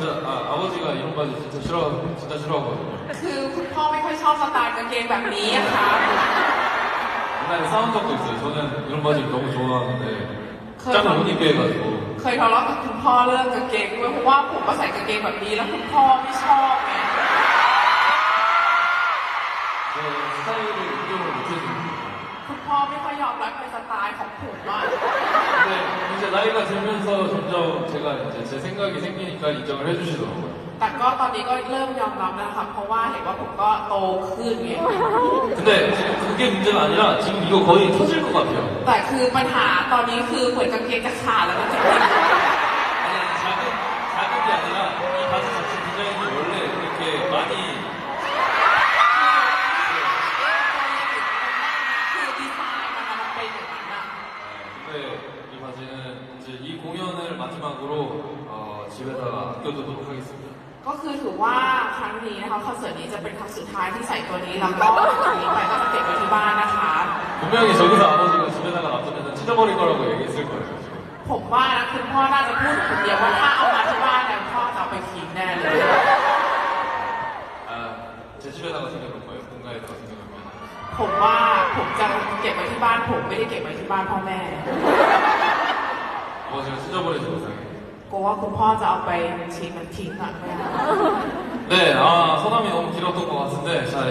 진짜 아, 아버지가 이런 바지 진짜 싫어 진짜 싫어하거든요. คือคุณพ่อไม่ค่อยชอบสไตล์กางเกงแบบนี้อะค่ะ 옛날에 싸운 적도 있어요. 저는 이런 바지를 너무 좋아하는데 그- 짝을 못 입게 해가지고 เคยทะเลาะกับคุณพ่อเรื่องกางเกงด้วยเพราะว่าผมมาใส่กางเกงแบบนี้แล้วคุณพ่อไม่ชอบไง 제 스타일을 인정을 못 해줍니다. คุณพ่อไม่ค่อยยอมรับในสไตล์ของผมอะ 근데 이제 나이가 들면서 점점 제가 이제 제 생각이 생기니까 인정을 해주시더라고요. แต่ก็ตอนนี้ก็เริ่มยอมรับแล้วนะครับเพราะว่าเห็นว่าผมก็โตขึ้นไง 근데 지금 그게 문제가 아니라 지금 이거 거의 터질 것 같아요. แต่คือปัญหาตอนนี้คือเหมือนกางเกงจะขาดแล้วนะจริง 아니, 아니, 작은, 작은 게 아니라 이 바지 자체 디자인이 원래 이렇게 많이 근데 이 바지는 이제 이 공연을 마지막으로 어, 집에다가 아껴두도록 하겠습니다. ก็คือถือว่าครั้งนี้นะคะคอนเสิร์ตนี้จะเป็นครั้งสุดท้ายที่ใส่ตัวนี้แล้วก็จากนี้ไปก็จะเก็บไว้ที่บ้านนะคะ 분명히 저기서 아버지가 집에다가 놔두면 찢어버릴 거라고 얘기했을 거예요. 지금. ผมว่านะคุณพ่อน่าจะพูดคนเดียวว่าถ้าเอามาที่บ้านเนี่ยพ่อจะเอาไปทิ้งแน่เลย 아, 제 집에다가 챙겨놓을 거예요. 공간에다가 챙겨놓을 거예요. ผมว่า ผมจะเก็บไว้ที่บ้านผมไม่ได้เก็บไว้ที่บ้านพ่อแม่ 아버지가 찢어버리지 못하게. กลัวว่าคุณพ่อจะเอาไปทิ้งมันทิ้งอ่ะ 네, 아, 소감이 너무 길었던 것 같은데, 자,